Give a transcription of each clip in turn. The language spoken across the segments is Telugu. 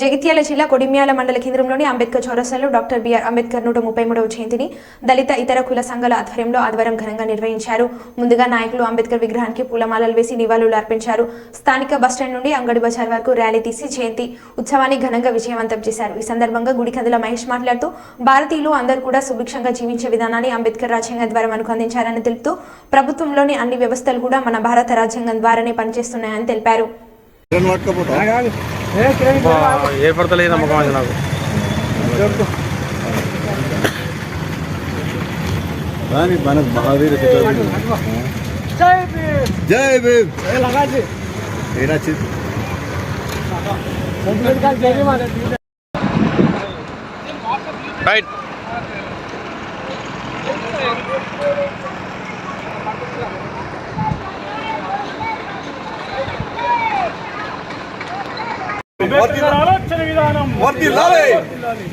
జగిత్యాల జిల్లా కొడిమ్యాల మండల కేంద్రంలోని అంబేద్కర్ చౌరస్తాలో డాక్టర్ బిఆర్ అంబేద్కర్ నూట ముప్పై మూడవ జయంతిని దళిత ఇతర కుల సంఘాల ఆధ్వర్యంలో ఆదివారం ఘనంగా నిర్వహించారు. ముందుగా నాయకులు అంబేద్కర్ విగ్రహానికి పూలమాలలు వేసి నివాళులు అర్పించారు. స్థానిక బస్టాండ్ నుండి అంగడి బజార్ వరకు ర్యాలీ తీసి జయంతి ఉత్సవాన్ని ఘనంగా విజయవంతం చేశారు. ఈ సందర్భంగా గుడికందుల మహేష్ మాట్లాడుతూ భారతీయులు అందరూ కూడా సుభిక్షంగా జీవించే విధానాన్ని అంబేద్కర్ రాజ్యాంగం ద్వారా మనకు అందించారని తెలుపుతూ ప్రభుత్వంలోని అన్ని వ్యవస్థలు కూడా మన భారత రాజ్యాంగం ద్వారానే పనిచేస్తున్నాయని తెలిపారు. ఏర్పడతలేదు నమ్మకం అది నాకు కానీ మనకు మహావీర చక్రవర్తి జై భీమ్ ఏడా చి- రైట్ ఆలోచన విధానం.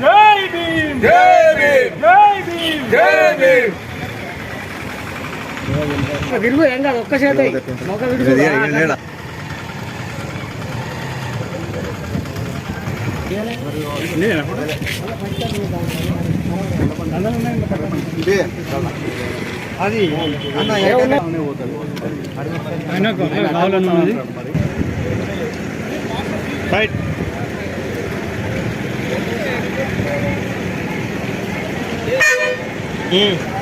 జై భీమ్. జై భీమ్. జై భీమ్. జై భీమ్. విరుగు ఏం కాదు ఒక్క చేతి మొక్క విరుగు లేడా? 嗯。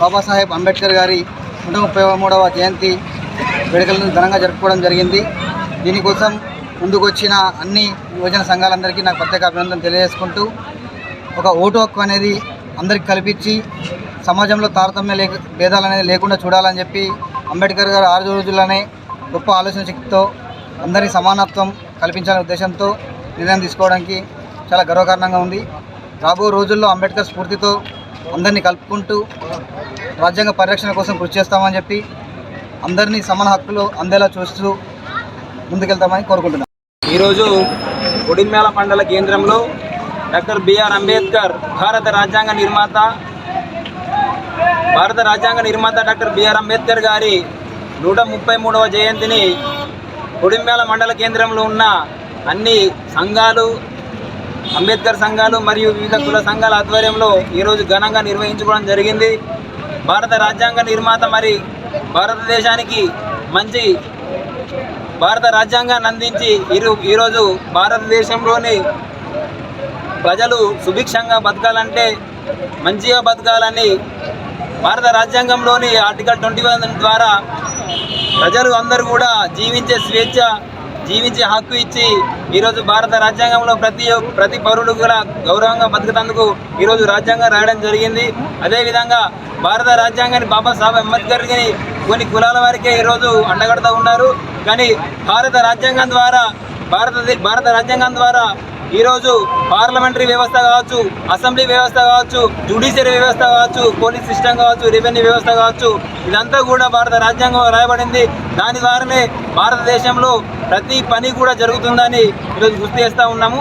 బాబాసాహెబ్ అంబేద్కర్ గారి నూట ముప్పై మూడవ జయంతి వేడుకలను ఘనంగా జరుపుకోవడం జరిగింది. దీనికోసం ముందుకొచ్చిన అన్ని యువజన సంఘాలందరికీ నాకు ప్రత్యేక అభినందన తెలియజేసుకుంటూ ఒక ఓటు హక్కు అనేది అందరికి కల్పించి సమాజంలో తారతమ్య లేక భేదాలు అనేది లేకుండా చూడాలని చెప్పి అంబేద్కర్ గారు ఆరు రోజుల్లోనే గొప్ప ఆలోచన శక్తితో అందరి సమానత్వం కల్పించాలనే ఉద్దేశంతో నిర్ణయం తీసుకోవడానికి చాలా గర్వకారణంగా ఉంది. రాబో రోజుల్లో అంబేద్కర్ స్ఫూర్తితో అందరినీ కలుపుకుంటూ రాజ్యాంగ పరిరక్షణ కోసం కృషి చేస్తామని చెప్పి అందరినీ సమాన హక్కులు అందేలా చూస్తూ ముందుకెళ్తామని కోరుకుంటున్నాను ఈరోజు ఒడిమేళ మండల కేంద్రంలో డాక్టర్ బిఆర్ అంబేద్కర్ భారత రాజ్యాంగ నిర్మాత భారత రాజ్యాంగ నిర్మాత డాక్టర్ బిఆర్ అంబేద్కర్ గారి నూట ముప్పై మూడవ జయంతిని ఉడిమ్యాల మండల కేంద్రంలో ఉన్న అన్ని సంఘాలు అంబేద్కర్ సంఘాలు మరియు వివిధ కుల సంఘాల ఆధ్వర్యంలో ఈరోజు ఘనంగా నిర్వహించుకోవడం జరిగింది. భారత రాజ్యాంగ నిర్మాత మరి భారతదేశానికి మంచి భారత రాజ్యాంగాన్ని అందించి ఇరు ఈరోజు భారతదేశంలోని ప్రజలు సుభిక్షంగా బతకాలంటే మంచిగా బతకాలని భారత రాజ్యాంగంలోని ఆర్టికల్ ట్వంటీ వన్ ద్వారా ప్రజలు అందరూ కూడా జీవించే స్వేచ్ఛ జీవించే హక్కు ఇచ్చి ఈరోజు భారత రాజ్యాంగంలో ప్రతి ప్రతి పౌరుడు కూడా గౌరవంగా బతుకుతందుకు ఈరోజు రాజ్యాంగం రాయడం జరిగింది. అదేవిధంగా భారత రాజ్యాంగాన్ని బాబాసాహెబ్ అంబేద్కర్ని కొన్ని కులాల వారికే ఈరోజు అండగడుతూ ఉన్నారు. కానీ భారత రాజ్యాంగం ద్వారా భారత భారత రాజ్యాంగం ద్వారా ఈరోజు పార్లమెంటరీ వ్యవస్థ కావచ్చు అసెంబ్లీ వ్యవస్థ కావచ్చు జ్యుడిషియరీ వ్యవస్థ కావచ్చు పోలీస్ సిస్టమ్ కావచ్చు రెవెన్యూ వ్యవస్థ కావచ్చు ఇదంతా కూడా భారత రాజ్యాంగంలో రాయబడింది. దాని ద్వారానే భారతదేశంలో ప్రతి పని కూడా జరుగుతుందని ఈరోజు గుర్తు చేస్తూ ఉన్నాము.